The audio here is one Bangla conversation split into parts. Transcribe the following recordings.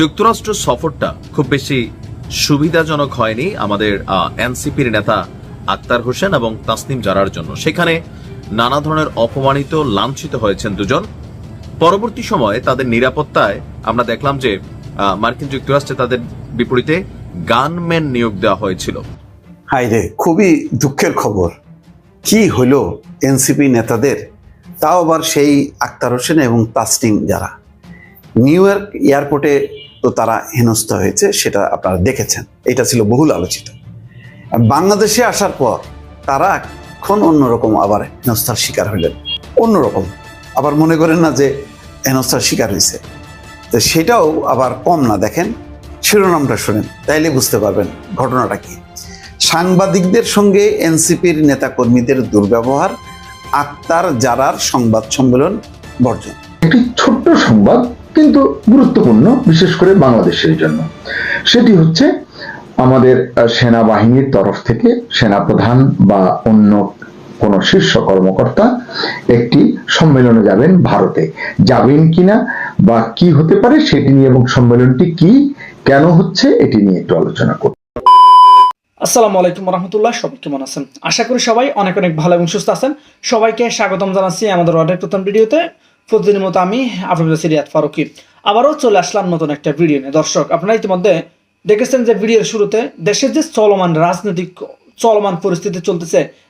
যুক্তরাষ্ট্র সফরটা খুব বেশি সুবিধাজনক হয়নি আমাদের এনসিপির নেতা আক্তার হোসেন এবং তাসনিম জারার জন্য। সেখানে নানা ধরনের অপমানিত, লাঞ্ছিত হয়েছেন দুজন। পরবর্তী সময়ে তাদের নিরাপত্তায় আমরা দেখলাম যে মার্কিন যুক্তরাষ্ট্রে তাদের বিপরীতে গানম্যান নিয়োগ দেওয়া হয়েছিল। হাই রে, খুবই দুঃখের খবর। কি হলো এনসিপি নেতাদের? তাও আবার সেই আক্তার হোসেন এবং তাসনিম যারা নিউ ইয়র্ক এয়ারপোর্টে তো তারা হেনস্থ হয়েছে, সেটা আপনারা দেখেছেন। এটা ছিল বহুল আলোচিত। বাংলাদেশে আসার পর তারা এখন অন্যরকম আবার হেনস্থার শিকার হইলেন অন্যরকম। আবার মনে করেন না যে হেনস্থার শিকার হয়েছে। তো সেটাও আবার কম না, দেখেন। শিরোনামটা শোনেন, তাইলে বুঝতে পারবেন ঘটনাটা কি। সাংবাদিকদের সঙ্গে এনসিপির নেতাকর্মীদের দুর্ব্যবহার আক্তার জারার সংবাদ সম্মেলন বর্জন। একটি ছোট্ট সংবাদ কিন্তু গুরুত্বপূর্ণ, বিশেষ করে বাংলাদেশের জন্য। সেটি হচ্ছে আমাদের সেনাবাহিনীর তরফ থেকে সেনাপ্রধান বা অন্য কোন শীর্ষ কর্মকর্তা একটি সম্মেলনে যাবেন ভারতে। যাবেন কিনা বা কি হতে পারে সেটি নিয়ে এবং সম্মেলনটি কি, কেন হচ্ছে এটি নিয়ে একটু আলোচনা করব। আসসালামু আলাইকুম রহমতুল্লাহ সবাই কেমন আছেন? আশা করি সবাই অনেক অনেক ভালো এবং সুস্থ আছেন। সবাইকে স্বাগতম জানাচ্ছি আমাদের অর্ডার প্রথম ভিডিওতে। প্রতিদিনের মতো আমি আপনাদের সিরিয়াত ফারুকি। আবারও চলে আসলাম নতুন একটা ভিডিও নিয়ে। দর্শক, আপনারা ইতিমধ্যে দেখেছেন যে ভিডিওর শুরুতে দেশের যে চলমান রাজনৈতিক, চলমান পরিস্থিতি চলতেছে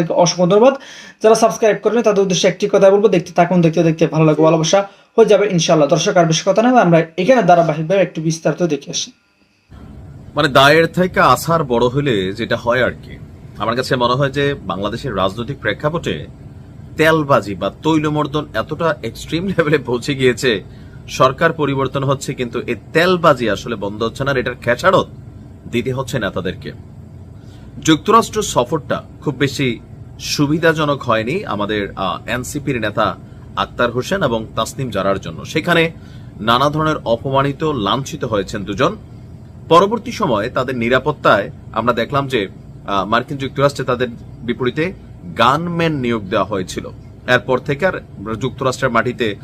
তাদেরকে অসংখ্য ধন্যবাদ। যারা সাবস্ক্রাইব করেন তাদের উদ্দেশ্যে একটি কথা বলব, দেখতে থাকুন, দেখতে দেখতে ভালো লাগবে ভালোবাসা হয়ে যাবে ইনশাল্লাহ দর্শক, আর বেশি কথা না, আমরা এখানে ধারাবাহিকভাবে একটু বিস্তারিত দেখে আসি। মানে দায়ের থেকে আসার বড় হলে যেটা হয় আর কি, আমার কাছে মনে হয় যে বাংলাদেশের রাজনৈতিক প্রেক্ষাপটে তেলবাজি বা তৈলমর্দন এতটা এক্সট্রিম লেভেলে পৌঁছে গিয়েছে, সরকার পরিবর্তন হচ্ছে, কিন্তু এই তেলবাজি আসলে বন্ধ হচ্ছে না এটার খেসারত দিতে হচ্ছে নেতাদেরকে। যুক্তরাষ্ট্র সফরটা খুব বেশি সুবিধাজনক হয়নি আমাদের এনসিপির নেতা আক্তার হোসেন এবং তাসনিম জারার জন্য। সেখানে নানা ধরনের অপমানিত, লাঞ্ছিত হয়েছেন দুজন। পরবর্তী সময়ে তাদের নিরাপত্তায় আমরা দেখলাম যে মার্কিন যুক্তরাষ্ট্রে তাদের বিপরীতে গানম্যান নিয়োগ দেওয়া হয়েছিল। এরপর থেকে আর যুক্তরাষ্ট্রের মাটিতে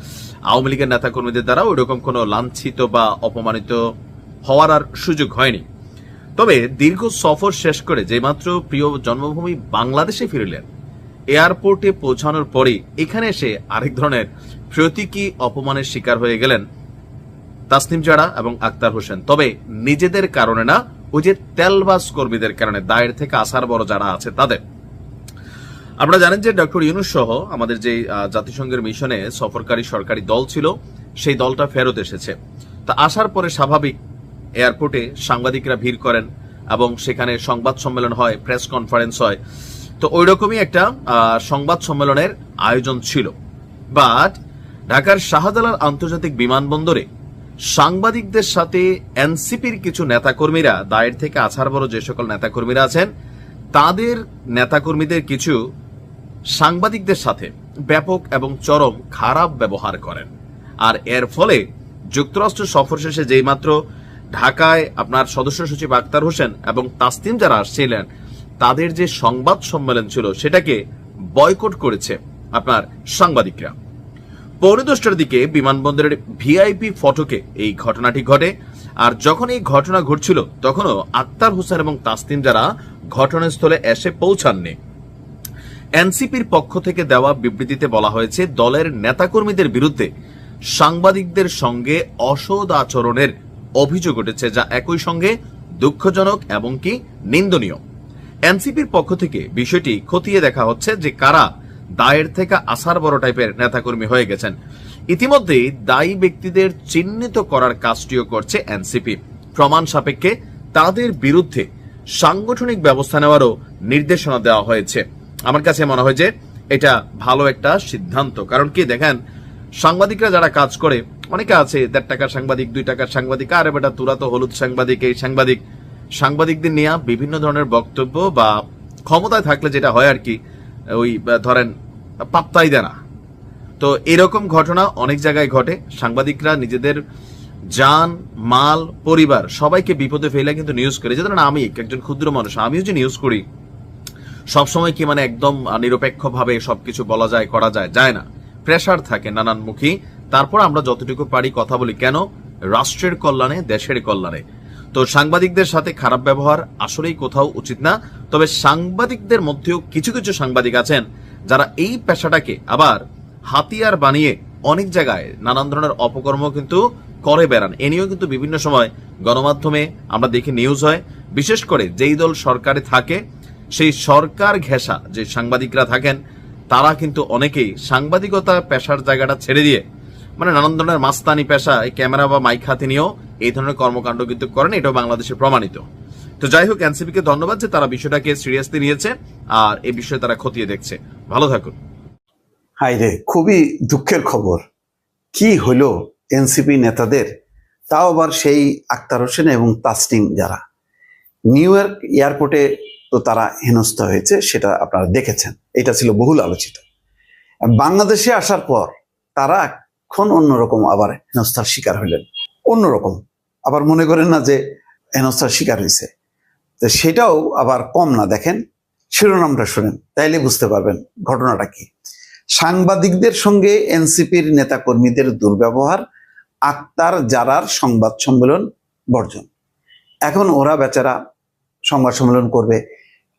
আওয়ামী লীগের নেতাকর্মীদের দ্বারা ওইরকম কোনো লাঞ্ছিত বা অপমানিত হওয়ার আর সুযোগ হয়নি। তবে দীর্ঘ সফর শেষ করে যেমাত্র প্রিয় জন্মভূমি বাংলাদেশে ফিরলেন, এয়ারপোর্টে পৌঁছানোর পরেই এখানে এসে আরেক ধরনের প্রতীকী অপমানের শিকার হয়ে গেলেন তাসনিম জাড়া এবং আক্তার হোসেন। তবে নিজেদের কারণে না, ওই যে তেলবাস কর্মীদের কারণে দায়ের থেকে আসার বড় যারা আছে তাদের। আপনারা জানেন যে ডক্টর ইউনুস সহ আমাদের যে জাতিসংঘের মিশনে সফরকারী সরকারি দল ছিল, সেই দলটা ফেরত এসেছে। তা আসার পরে স্বাভাবিক এয়ারপোর্টে সাংবাদিকরা ভিড় করেন এবং সেখানে সংবাদ সম্মেলন হয়, প্রেস কনফারেন্স হয়। তো ওই রকমই একটা সংবাদ সম্মেলনের আয়োজন ছিল। বাট ঢাকার শাহজালাল আন্তর্জাতিক বিমানবন্দরে সাংবাদিকদের সাথে এনসিপির কিছু নেতাকর্মীরা, দায়ের থেকে আছাড় বড় যে সকল নেতাকর্মীরা আছেন, তাদের নেতাকর্মীদের কিছু সাংবাদিকদের সাথে ব্যাপক এবং চরম খারাপ ব্যবহার করেন। আর এর ফলে যুক্তরাষ্ট্র সফর শেষে যেইমাত্র ঢাকায় আপনার সদস্য সচিব আক্তার হোসেন এবং তাসতিম যারা আসছিলেন, তাদের যে সংবাদ সম্মেলন ছিল সেটাকে বয়কট করেছে আপনার সাংবাদিকরা। পৌনে দিকে বিমানবন্দরের ভিআইপি ফটকে এই ঘটনাটি ঘটে আর যখন এই ঘটনা ঘটছিল, তখনও আক্তার হোসেন এবং তাসতিম যারা ঘটনাস্থলে এসে পৌঁছাননি। এনসিপির পক্ষ থেকে দেওয়া বিবৃতিতে বলা হয়েছে, দলের নেতাকর্মীদের বিরুদ্ধে সাংবাদিকদের সঙ্গে অসদ আচরণের অভিযোগ উঠেছে যা একই সঙ্গে দুঃখজনক এবং কি নিন্দনীয়। এনসিপির পক্ষ থেকে বিষয়টি খতিয়ে দেখা হচ্ছে যে কারা দায়ের থেকে আসার বড় টাইপের নেতাকর্মী হয়ে গেছেন। ইতিমধ্যেই দায়ী ব্যক্তিদের চিহ্নিত করার কাজটিও করছে এনসিপি। প্রমাণ সাপেক্ষে তাদের বিরুদ্ধে সাংগঠনিক ব্যবস্থা নেওয়ারও নির্দেশনা দেওয়া হয়েছে। আমার কাছে মনে হয় যে এটা ভালো একটা সিদ্ধান্ত। কারণ কি দেখেন, সাংবাদিকরা যারা কাজ করে অনেকে আছে, দেড় টাকার সাংবাদিক, দুই টাকার সাংবাদিক, আরে বেটা তোরা তো হলুদ সাংবাদিক, এই সাংবাদিক। সাংবাদিকদের নিয়ে বিভিন্ন ধরনের বক্তব্য বা ক্ষমতায় থাকলে যেটা হয় আর কি, ওই ধরেন, পাত্তাই দেয় না। তো এরকম ঘটনা অনেক জায়গায় ঘটে। সাংবাদিকরা নিজেদের যান মাল, পরিবার সবাইকে বিপদে ফেলে কিন্তু নিউজ করে। যে ধরেন আমি, একজন ক্ষুদ্র মানুষ, আমিও যে নিউজ করি, সবসময় কি মানে একদম নিরপেক্ষ ভাবে সবকিছু বলা যায়, করা যায় যায় না। প্রেশার থাকে নানান নানানমুখী। তারপর আমরা যতটুকু পারি কথা বলি। কেন? রাষ্ট্রের কল্যাণে, দেশের কল্যাণে। তো সাংবাদিকদের সাথে খারাপ ব্যবহার আসলেই কোথাও উচিত না। তবে সাংবাদিকদের মধ্যেও কিছু কিছু সাংবাদিক আছেন যারা এই পেশাটাকে আবার হাতিয়ার বানিয়ে অনেক জায়গায় নানান ধরনের অপকর্ম কিন্তু করে বেড়ান। এ নিয়েও কিন্তু বিভিন্ন সময় গণমাধ্যমে আমরা দেখি নিউজ হয়। বিশেষ করে যেই দল সরকারে থাকে, সেই সরকার ঘেঁষা যে সাংবাদিকরা থাকেন, তারা কিন্তু অনেকেই সাংবাদিকতা পেশার জায়গাটা ছেড়ে দিয়ে মানে নানান ধরনের মাস্তানি পেশা, এই ক্যামেরা বা মাইক হাতে নিয়েও এই ধরনের কর্মকাণ্ড কিন্তু করেন, এটাও বাংলাদেশে প্রমাণিত। তো যাই হোক, এনসিপিকে ধন্যবাদ যে তারা বিষয়টাকে সিরিয়াসলি নিয়েছে আর এই বিষয়ে তারা খতিয়ে দেখছে। ভালো থাকুন। হাই রে, খুবই দুঃখের খবর। কি হলো এনসিপি নেতাদের? তাও আবার সেই আক্তার হোসেন এবং তাসনিম যারা। নিউ ইয়র্ক এয়ারপোর্টে তো তারা হেনস্থ হয়েছে, সেটা আপনারা দেখেছেন। এটা ছিল বহুল আলোচিত। বাংলাদেশে আসার পর তারা এখন অন্যরকম আবার হেনস্থার শিকার হইলেন? অন্যরকম। আবার মনে করেন না যে হেনস্থার শিকার হয়েছে তো সেটাও আবার কম না, দেখেন। শিরোনামটা শোনেন, তাইলে বুঝতে পারবেন ঘটনাটা কি। সাংবাদিকদের সঙ্গে এনসিপির নেতাকর্মীদের দুর্ব্যবহার আক্তার জারার সংবাদ সম্মেলন বর্জন। এখন ওরা বেচারা সংবাদ সম্মেলন করবে,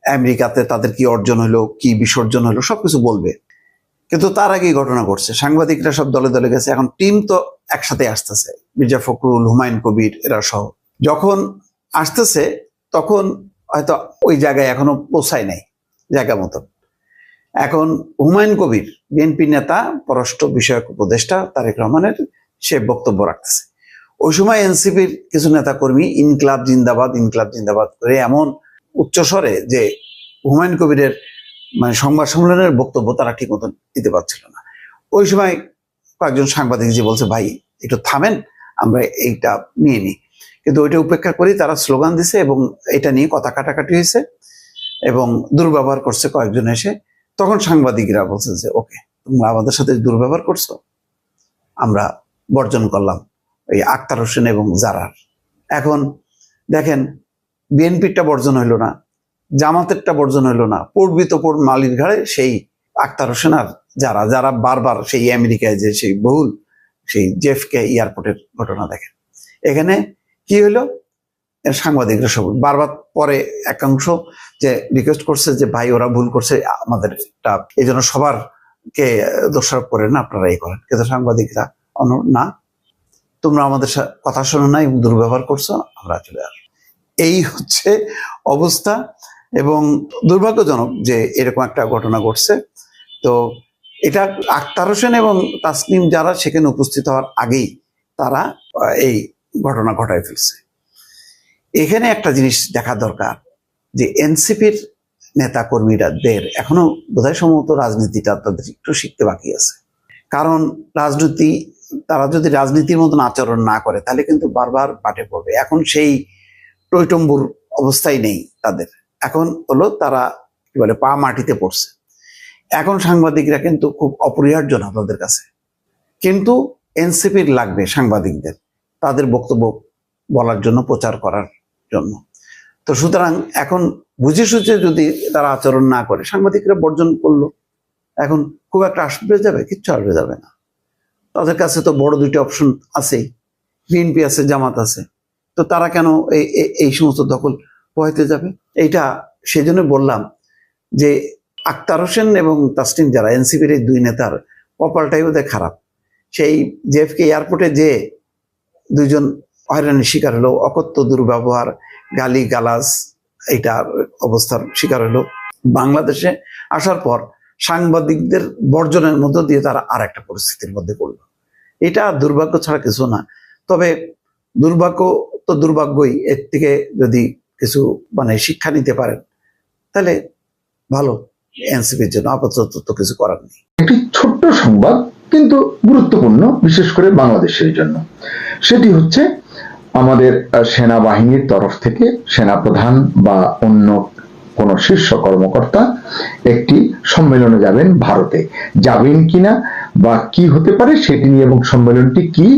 আমেরিকাতে তাদের কি অর্জন হলো, কি বিসর্জন হলো, সবকিছু বলবে। কিন্তু তার আগেই ঘটনা ঘটছে। সাংবাদিকরা সব দলে দলে গেছে। এখন টিম তো একসাথে আসতেছে, মির্জা ফখরুল, হুমায়ুন কবির, এরা সহ। যখন আসতেছে, তখন হয়তো ওই জায়গায় এখনও পৌঁছায় নাই, জায়গা মতন। এখন হুমায়ুন কবির, বিএনপি নেতা, পররাষ্ট্র বিষয়ক উপদেষ্টা তারেক রহমানের, সে বক্তব্য রাখতেছে। ওই সময় এনসিপির কিছু নেতাকর্মী, ইনকলাব জিন্দাবাদ ইনকলাব জিন্দাবাদ করে এমন উচ্চস্বরে যে হুমায়ুন কবিরের মানে সংবাদ সম্মেলনের বক্তব্য তারা ঠিক মতন দিতে পারছিল না। ওই সময় কয়েকজন সাংবাদিক যে বলছে, ভাই, একটু থামেন, আমরা এইটা নিয়ে নিই। কিন্তু ওইটা উপেক্ষা করি তারা স্লোগান দিছে এবং এটা নিয়ে কথা কাটাকাটি হয়েছে এবং দুর্ব্যবহার করছে কয়েকজন এসে। তখন সাংবাদিকরা বলছে যে, ওকে, তোমরা আমাদের সাথে দুর্ব্যবহার করছ, আমরা বর্জন করলাম এই আক্তার হোসেন এবং জারার এখন দেখেন বিএনপিরটা বর্জন হইল না জামাতেরটা বর্জন হইল না। পড়বি তো পড় মালির ঘাড়ে সেই আক্তার হোসেন আর যারা যারা বারবার সেই আমেরিকায় যে সেই বহুল, সেই জেফকে এয়ারপোর্টের ঘটনা দেখেন। এখানে কি হলো সাংবাদিকরা সব, বারবার পরে একাংশ যে রিকোয়েস্ট করছে যে, ভাই, ওরা ভুল করছে আমাদের এটা এই জন্য সবার কে দোষারোপ করেন আপনারা এই করেন। কিন্তু সাংবাদিকরা অন্য না, তোমরা আমাদের কথা শোনো না, এবং দুর্ব্যবহার করছ, আমরা চলে আসব। এই হচ্ছে অবস্থা। এবং দুর্ভাগ্যজনক যে এরকম একটা ঘটনা ঘটছে। তো এটা আক্তার হোসেন এবং তাসনিম যারা সেখানে উপস্থিত হওয়ার আগেই তারা এই ঘটনা ঘটায় ফেলছে। এখানে একটা জিনিস দেখা দরকার যে এনসিপির নেতা কর্মীরাদের এখনও বোধহয় সম্ভবত রাজনীতিটা তাদের একটু শিখতে বাকি আছে। কারণ রাজনীতি, তারা যদি রাজনীতির মতন আচরণ না করে তাহলে কিন্তু বারবার পাটে পড়বে। এখন সেই টৈটম্বুর অবস্থায় নেই তাদের। এখন হলো তারা কি বলে, পা মাটিতে পড়ছে। এখন সাংবাদিকরা কিন্তু খুব অপরিহার্য না তাদের কাছে। কিন্তু এনসিপির লাগবে সাংবাদিকদের, তাদের বক্তব্য বলার জন্য, প্রচার করার জন্য। তো সুতরাং এখন বুঝে সুঝে যদি তারা আচরণ না করে, সাংবাদিকরা বর্জন করল, এখন খুব একটা আসবে যাবে, কিচ্ছু আসবে যাবে না। তাদের কাছে তো বড় দুইটা অপশন আছেই। বিএনপি আছে, জামাত আছে। তো তারা কেন এই- এই সমস্ত দখল পোহাইতে যাবে। এইটা সেই জন্য বললাম যে আক্তার হোসেন এবং তাসনিম যারা, এনসিপির এই দুই নেতার কপালটাই ওদের খারাপ। সেই জেএফকে এয়ারপোর্টে যে দুইজন হয়রানির শিকার হলো, অকথ্য, দুর্ব্যবহার, গালি, গালাজ, এইটার অবস্থার শিকার হলো। বাংলাদেশে আসার পর সাংবাদিকদের বর্জনের মধ্য দিয়ে তারা আর একটা পরিস্থিতির মধ্যে পড়ল। এটা দুর্ভাগ্য ছাড়া কিছু না। তবে দুর্ভাগ্য তো দুর্ভাগ্যই। এর থেকে যদি কিছু মানে শিক্ষা নিতে পারেন, তাহলে ভালো এনসিপির জন্য আপাতত তো কিছু করার নেই। একটি ছোট্ট সংবাদ, কিন্তু গুরুত্বপূর্ণ, বিশেষ করে বাংলাদেশের জন্য। সেটি হচ্ছে, আমাদের সেনাবাহিনীর তরফ থেকে সেনাপ্রধান বা অন্য কোন শীর্ষ কর্মকর্তা একটি সম্মেলনে যাবেন ভারতে। যাবেন কিনা বা কি হতে পারে সেটি নিয়ে এবং সম্মেলনটি কি,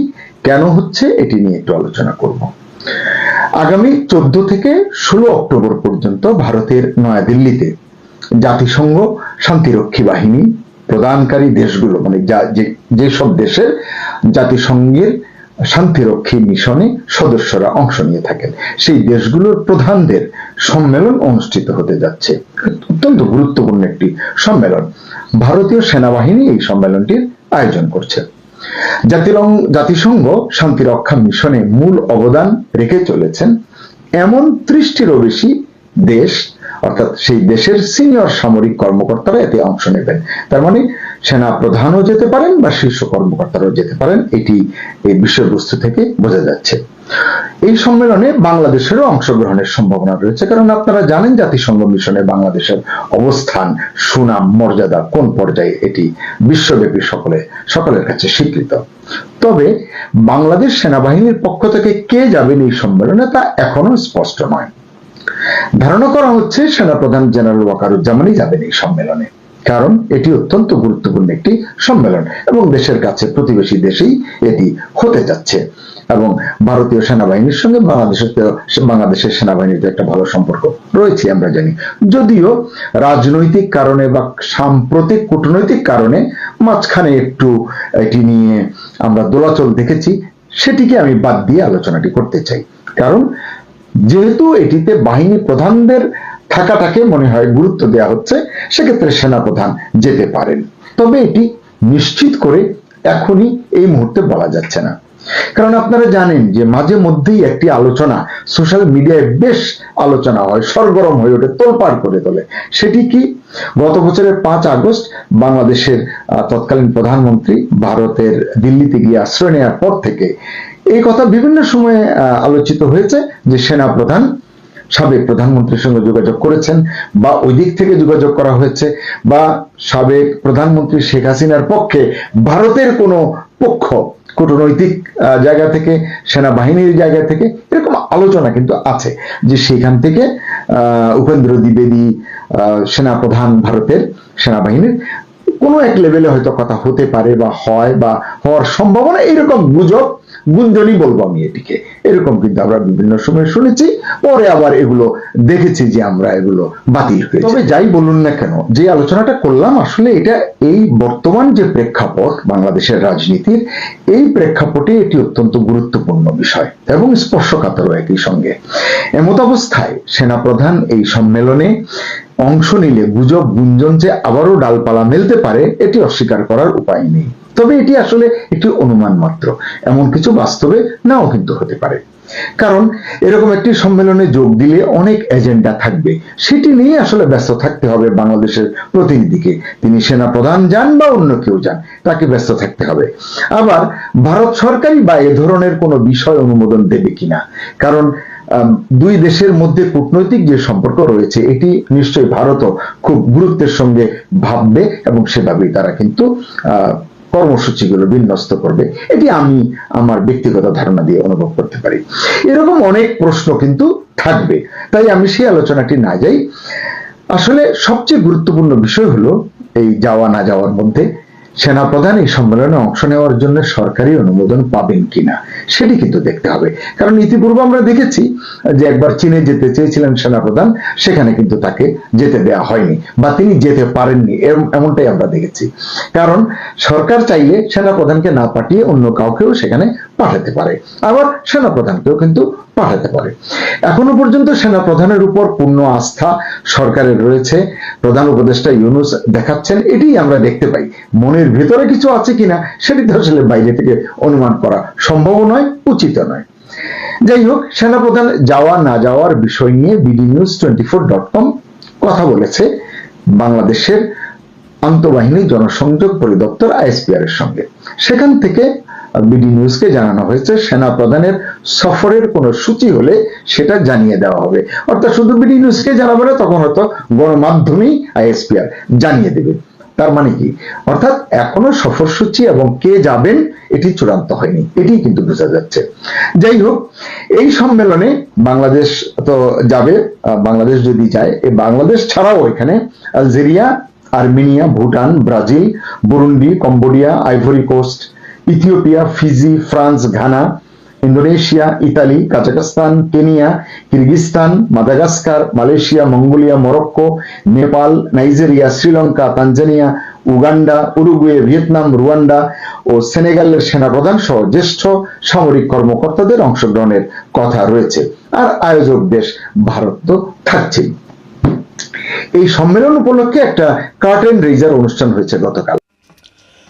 কেন হচ্ছে, এটি নিয়ে একটু আলোচনা করব। আগামী চোদ্দ থেকে ষোলো অক্টোবর পর্যন্ত ভারতের নয়াদিল্লিতে জাতিসংঘ শান্তিরক্ষী বাহিনী প্রদানকারী দেশগুলো মানে যা- যেসব দেশের জাতিসংঘের শান্তিরক্ষী মিশনে সদস্যরা অংশ নিয়ে থাকেন, সেই দেশগুলোর প্রধানদের সম্মেলন অনুষ্ঠিত হতে যাচ্ছে। অত্যন্ত গুরুত্বপূর্ণ একটি সম্মেলন। ভারতীয় সেনাবাহিনী এই সম্মেলনটির আয়োজন করছে। জাতিসংঘ শান্তিরক্ষা মিশনে মূল অবদান রেখে চলেছেন এমন ত্রিশটিরও বেশি দেশ, অর্থাৎ সেই দেশের সিনিয়র সামরিক কর্মকর্তারা এতে অংশ নেবেন। তার মানে সেনা প্রধানও যেতে পারেন বা শীর্ষ কর্মকর্তারাও যেতে পারেন, এটি এই বিষয়বস্তু থেকে বোঝা যাচ্ছে। এই সম্মেলনে বাংলাদেশেরও অংশগ্রহণের সম্ভাবনা রয়েছে, কারণ আপনারা জানেন জাতিসংঘ মিশনে বাংলাদেশের অবস্থান, সুনাম, মর্যাদা কোন পর্যায়ে এটি বিশ্বব্যাপী সকলে, সকলের কাছে স্বীকৃত। তবে বাংলাদেশ সেনাবাহিনীর পক্ষ থেকে কে যাবেন এই সম্মেলনে তা এখনও স্পষ্ট নয়। ধারণা করা হচ্ছে সেনাপ্রধান জেনারেল ওয়াকারুজ্জামানই যাবেন এই সম্মেলনে। কারণ এটি অত্যন্ত গুরুত্বপূর্ণ একটি সম্মেলন এবং দেশের কাছে প্রতিবেশী দেশেই এটি হতে যাচ্ছে। এবং ভারতীয় সেনাবাহিনীর সঙ্গে বাংলাদেশের বাংলাদেশের সেনাবাহিনীর একটা ভালো সম্পর্ক রয়েছে আমরা জানি। যদিও রাজনৈতিক কারণে বা সাম্প্রতিক কূটনৈতিক কারণে মাঝখানে একটু এটি নিয়ে আমরা দোলাচল দেখেছি, সেটিকে আমি বাদ দিয়ে আলোচনাটি করতে চাই। কারণ যেহেতু এটিতে বাহিনী প্রধানদের থাকাটাকে মনে হয় গুরুত্ব দেওয়া হচ্ছে, সেক্ষেত্রে সেনাপ্রধান যেতে পারেন। তবে এটি নিশ্চিত করে এখনই এই মুহূর্তে বলা যাচ্ছে না। কারণ আপনারা জানেন যে মাঝে মধ্যেই একটি আলোচনা সোশ্যাল মিডিয়ায় বেশ আলোচনা হয়, সরগরম হয়ে ওঠে, তোলপাড় করে তোলে। সেটি কি? গত বছরের পাঁচ আগস্ট বাংলাদেশের তৎকালীন প্রধানমন্ত্রী ভারতের দিল্লিতে গিয়ে আশ্রয় নেওয়ার পর থেকে এই কথা বিভিন্ন সময়ে আলোচিত হয়েছে যে সেনা প্রধান সাবেক প্রধানমন্ত্রীর সঙ্গে যোগাযোগ করেছেন বা ওই দিক থেকে যোগাযোগ করা হয়েছে বা সাবেক প্রধানমন্ত্রী শেখ হাসিনার পক্ষে ভারতের কোনো পক্ষ কূটনৈতিক জায়গা থেকে, সেনাবাহিনীর জায়গা থেকে এরকম আলোচনা কিন্তু আছে যে সেখান থেকে উপেন্দ্র দ্বিবেদী সেনাপ্রধান ভারতের সেনাবাহিনীর কোনো এক লেভেলে হয়তো কথা হতে পারে বা হয় বা হওয়ার সম্ভাবনা এরকম গুজব গুঞ্জনই বলব আমি এটিকে। এরকম কিন্তু আমরা বিভিন্ন সময় শুনেছি, পরে আবার এগুলো দেখেছি যে আমরা এগুলো বাতিল হয়েছে। তবে যাই বলুন না কেন, যে আলোচনাটা করলাম, আসলে এটা এই বর্তমান যে প্রেক্ষাপট বাংলাদেশের রাজনীতির, এই প্রেক্ষাপটে এটি অত্যন্ত গুরুত্বপূর্ণ বিষয় এবং স্পর্শকাতর একই সঙ্গে। এমত অবস্থায় সেনাপ্রধান এই সম্মেলনে অংশ নিলে গুজব, গুঞ্জন যে আবারও ডালপালা মেলতে পারে, এটি অস্বীকার করার উপায় নেই। তবে এটি আসলে একটি অনুমান মাত্র এমন কিছু বাস্তবে নাও কিন্তু হতে পারে। কারণ এরকম একটি সম্মেলনে যোগ দিলে অনেক এজেন্ডা থাকবে। সেটি নিয়ে আসলে ব্যস্ত থাকতে হবে বাংলাদেশের প্রতিনিধিকে। তিনি সেনা প্রধান যান বা অন্য কেউ যান, তাকে ব্যস্ত থাকতে হবে। আবার ভারত সরকারই বা এ ধরনের কোনো বিষয় অনুমোদন দেবে কিনা? কারণ দুই দেশের মধ্যে কূটনৈতিক যে সম্পর্ক রয়েছে, এটি নিশ্চয়ই ভারতও খুব গুরুত্বের সঙ্গে ভাববে এবং সেভাবেই তারা কিন্তু কর্মসূচিগুলো বিন্যস্ত করবে। এটি আমি আমার ব্যক্তিগত ধারণা দিয়ে অনুভব করতে পারি। এরকম অনেক প্রশ্ন কিন্তু থাকবে। তাই আমি সেই আলোচনাটি না যাই। আসলে সবচেয়ে গুরুত্বপূর্ণ বিষয় হলো এই যাওয়া না যাওয়ার মধ্যে সেনাপ্রধান এই সম্মেলনে অংশ নেওয়ার জন্য সরকারি অনুমোদন পাবেন কিনা, সেটি কিন্তু দেখতে হবে। কারণ ইতিপূর্বে আমরা দেখেছি যে একবার চীনে যেতে চেয়েছিলেন সেনাপ্রধান, সেখানে কিন্তু তাকে যেতে দেয়া হয়নি বা তিনি যেতে পারেননি এম- এমনটাই আমরা দেখেছি। কারণ সরকার চাইলে সেনাপ্রধানকে না পাঠিয়ে অন্য কাউকেও সেখানে পাঠাতে পারে। আবার সেনাপ্রধানকেও কিন্তু পাঠাতে পারে। এখনও পর্যন্ত সেনাপ্রধানের উপর পূর্ণ আস্থা সরকারের রয়েছে। প্রধান উপদেষ্টা ইউনুস দেখাচ্ছেন এটি আমরা দেখতে পাই। মনের ভেতরে কিছু আছে কিনা, সেটি তো আসলে বাইরে থেকে অনুমান করা সম্ভব নয়, উচিত নয়। যাই হোক, সেনাপ্রধান যাওয়া না যাওয়ার বিষয় নিয়ে BD news twenty four dot com কথা বলেছে বাংলাদেশের আন্তঃবাহিনী জনসংযোগ পরিদপ্তর আইএসপিআর এর সঙ্গে। সেখান থেকে বিডি নিউজকে জানানো হয়েছে সেনা প্রধানের সফরের কোন সূচি হলে সেটা জানিয়ে দেওয়া হবে। অর্থাৎ শুধু বিডি নিউজকে জানাবে না, তখন হয়তো গণমাধ্যমেই আইএসপিআর জানিয়ে দেবে। তার মানে কি? অর্থাৎ এখনও সফরসূচি এবং কে যাবেন, এটি চূড়ান্ত হয়নি। এটি কিন্তু বোঝা যাচ্ছে। যাই হোক, এই সম্মেলনে বাংলাদেশ তো যাবে বাংলাদেশ যদি যায় এই বাংলাদেশ ছাড়াও এখানে Algeria, Armenia, Bhutan, Brazil, Burundi, Cambodia, Ivory Coast Ethiopia, Fiji, France, Ghana, Indonesia, Italy Kazakhstan Kenya, Kyrgyzstan, Madagascar, Malaysia, Mongolia, Morocco, Nepal, Nigeria, Sri Lanka, Tanzania, Uganda, Uruguay, Vietnam, Rwanda ও সেনেগালের সেনাপ্রধান সহ জ্যেষ্ঠ সামরিক কর্মকর্তাদের অংশগ্রহণের কথা রয়েছে। আর আয়োজক দেশ ভারত তো থাকছেই। এই সম্মেলন উপলক্ষে একটা কার্টেন রেজার অনুষ্ঠান হয়েছে গতকাল।